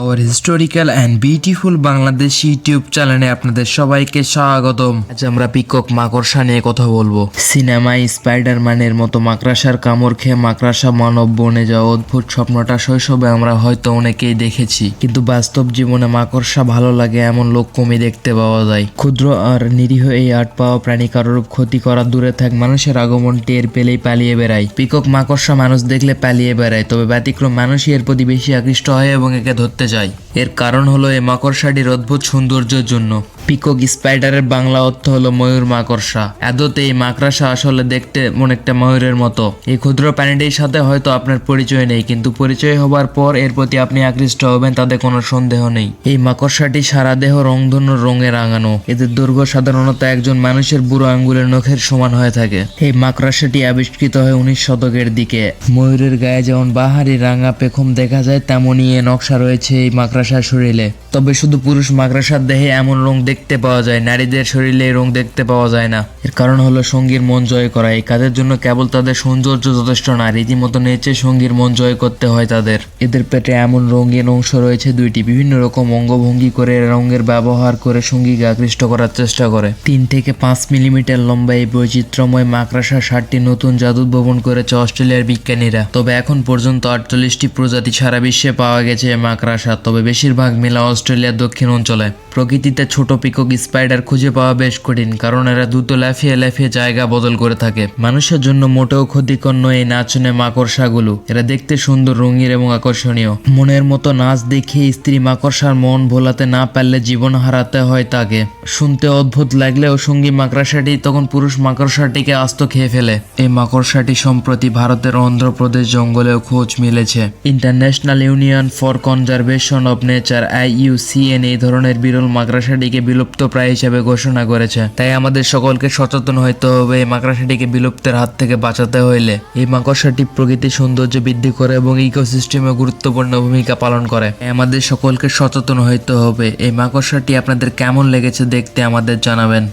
Our historical and beautiful Bangladesh YouTube চ্যানেলে আপনাদের সবাইকে স্বাগতম। আজ আমরা পিকক মাকড়সা নিয়ে কথা বলব। সিনেমায় স্পাইডারম্যানের মতো মাকড়াসার কামড় খেয়ে মাকড়াসা মানব বনে যাওয়া অদ্ভুত স্বপ্নটা শৈশবে আমরা হয়তো অনেকেই দেখেছি। কিন্তু বাস্তব জীবনে মাকড়সা ভালো লাগে এমন লোক কমই দেখতে পাওয়া যায়। ক্ষুদ্র আর নিরীহ এই আট পাওয়া প্রাণী কারোর ক্ষতি করা দূরে থাক, মানুষের আগমন টের পেলেই পালিয়ে বেড়ায়। পিকক মাকড়সা মানুষ দেখলে পালিয়ে বেড়ায়, তবে ব্যতিক্রম মানুষই এর প্রতি বেশি আকৃষ্ট হয় এবং একে ধরতে চায় এর কারণ হলো এ মাকড়সাটির অদ্ভুত সৌন্দর্যের জন্য। পিকক স্পাইডারের বাংলা অর্থ হলো ময়ূর মাকড়সা। এদতে এই মাকড়সা আসলে দেখতে অনেকটা ময়ূরের মতো। এই ক্ষুদ্র প্রাণীটির সাথে হয়তো আপনার পরিচয় নেই, কিন্তু পরিচয় হবার পর এর প্রতি আপনি আকৃষ্ট হবেন, তাতে কোনো সন্দেহ নেই। এই মাকড়সাটি সারা দেহ রংধনু রঙে রাঙানো। এদের দৈর্ঘ্য সাধারণত একজন মানুষের বুড়ো আঙ্গুলের নখের সমান হয়ে থাকে। এই মাকড়সাটি আবিষ্কৃত হয় উনিশ শতকের দিকে। ময়ূরের গায়ে যেমন বাহারি রাঙা পেখম দেখা যায় তেমনই এ নকশা রয়েছে এই মাকড়সার শরীরে। তবে শুধু পুরুষ মাকড়সার দেহে এমন রং দেখতে পাওয়া যায়, নারীদের শরীরে রং দেখতে পাওয়া যায় না। এর কারণ হলো সঙ্গীর মন জয় করা। এই কাজের জন্য কেবল তাদের সৌন্দর্য যথেষ্ট না, রীতিমতো নেচে সঙ্গীর মন জয় করতে হয় তাদের। এদের পেটে এমন রঙিন অংশ রয়েছে দুইটি। বিভিন্ন রকম অঙ্গভঙ্গি করে রঙের ব্যবহার করে সঙ্গীকে আকৃষ্ট করার চেষ্টা করে। তিন থেকে পাঁচ মিলিমিটার লম্বা এই বৈচিত্র্যময় মাকড়সা ষাটটি নতুন জাদু উদ্ভাবন করেছে অস্ট্রেলিয়ার বিজ্ঞানীরা। তবে এখন পর্যন্ত আটচল্লিশটি প্রজাতি সারা বিশ্বে পাওয়া গেছে মাকড়সা। তবে বেশিরভাগ মেলা অস্ট্রেলিয়ার দক্ষিণ অঞ্চলে। প্রকৃতিতে ছোট পিকক স্পাইডার খুঁজে পাওয়া বেশ কঠিন, কারণ এরা দ্রুত লাফিয়ে লাফিয়ে জায়গা বদল করে থাকে। মানুষের জন্য মোটেও ক্ষতিকর নয় এই নাচনে মাকড়সাগুলো। এরা দেখতে সুন্দর, রঙিন এবং আকর্ষণীয়। মনের মতো নাচ দেখে স্ত্রী মাকড়সার মন ভোলাতে না পারলে জীবন হারাতে হয় তাকে। শুনতে অদ্ভুত লাগলেও সঙ্গী মাকড়সাটি তখন পুরুষ মাকড়সাটিকে আস্ত খেয়ে ফেলে। এই মাকড়সাটি সম্প্রতি ভারতের অন্ধ্রপ্রদেশ জঙ্গলেও খোঁজ মিলেছে। International Union for Conservation of Nature IUCN এই ধরনের বিরল মাকড়সাটিকে বিলুপ্ত প্রায় হিসেবে ঘোষণা করেছে। তাই আমাদের সকলকে সচেতন হতে হবে এই মাকড়সাটিকে বিলুপ্তের হাত থেকে বাঁচাতে হইলে। এই মাকড়সাটি প্রকৃতির সৌন্দর্য বৃদ্ধি করে এবং ইকোসিস্টেমে গুরুত্বপূর্ণ ভূমিকা পালন করে। আমাদের সকলকে সচেতন হইতে হবে। এই মাকড়সাটি আপনাদের কেমন লেগেছে দেখতে আমাদের জানাবেন।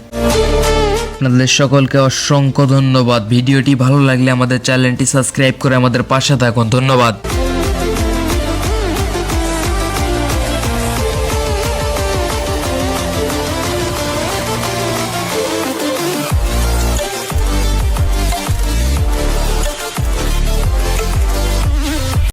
আপনাদের সকলকে অসংখ্য ধন্যবাদ। ভিডিওটি ভালো লাগলে আমাদের চ্যানেলটি সাবস্ক্রাইব করে আমাদের পাশে থাকুন। ধন্যবাদ।